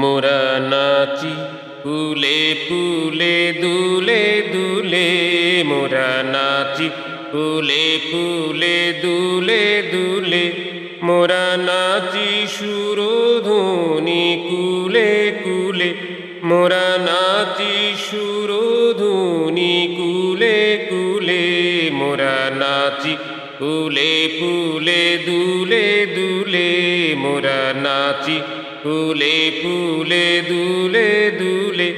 মোরা নাচি, ফুলে ফুলে দুলে দুলে, মোরা নাচি, ফুলে ফুলে দুলে দুলে, মোরা নাচি সুরধুনি কুলে কুলে, মোরা নাচি সুরধুনি কুলে কুলে, মোরা নাচি ফুলে ফুলে দুলে দুলে, মোরা নাচি ফুলে ফুলে দুলে দুলে,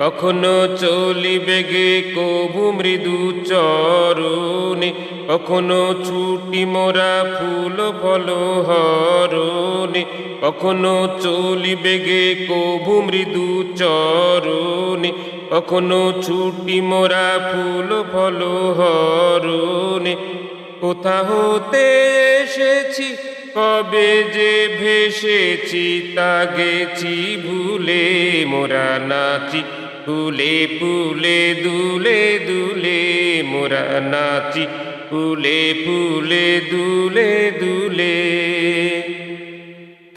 কখনো চলিবে গে কবু মৃদু চরণে, কখনো ছুটি মোরা ফুল ফল হরণে, কখনো চলিবে গে কবু মৃদু চরণে, কখনো ছুটি মোরা ফুল ফল হরণে। কোথা হতে এসেছি কবে যে ভেসেছি, তা গেছি ভুলে। মোরা নাচি, ফুলে ফুলে, দুলে দুলে। মোরা নাচি, ফুলে ফুলে, দুলে দুলে।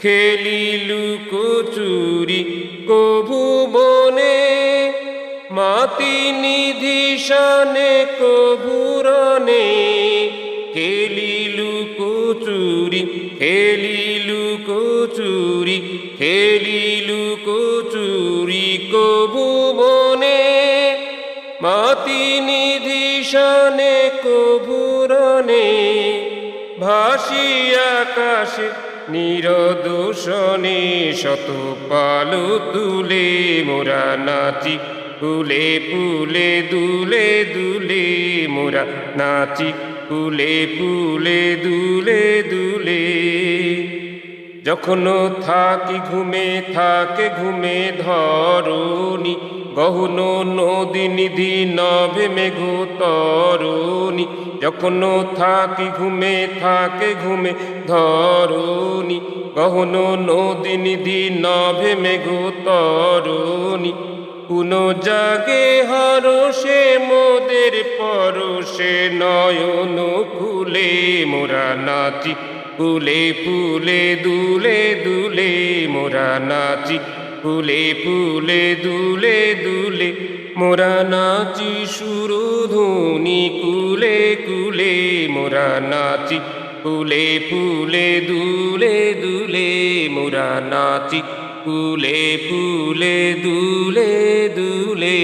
খেলিলু কচুরি, কভু বনে। মাতি নিধিশানে কভুরনে কচুরি খেলিলু কচুরি খেলিলু কচুরি কভু বনে। মাতি নিধিশানে কভুরনে ভাসি আকাশে নিরদোষণে শত পালু তুলে মোরা নাচি, ফুলে ফুলে দুলে দুলে মোরা নাচি। ফুলে ফুলে দুলে দুলে। যখন থাকি ঘুমে, থাকে ঘুমে ধরণি। গহন নদী নিধি নভে মেঘ তরণি। যখন থাকি ঘুমে, থাকে ঘুমে ধরণি। গহন নদী নিধি নভে মেঘ তরণি। কোন জাগে হর সে মোদের পরশে নয়ন খুলে মোরা নাচি, ফুলে ফুলে দুলে দুলে মোরা নাচি, ফুলে ফুলে দুলে দুলে মোরা নাচি সুরধুনি কুলে কুলে মোরা নাচি, ফুলে ফুলে দুলে দুলে মোরা নাচি, ফুলে ফুলে দুলে দুলে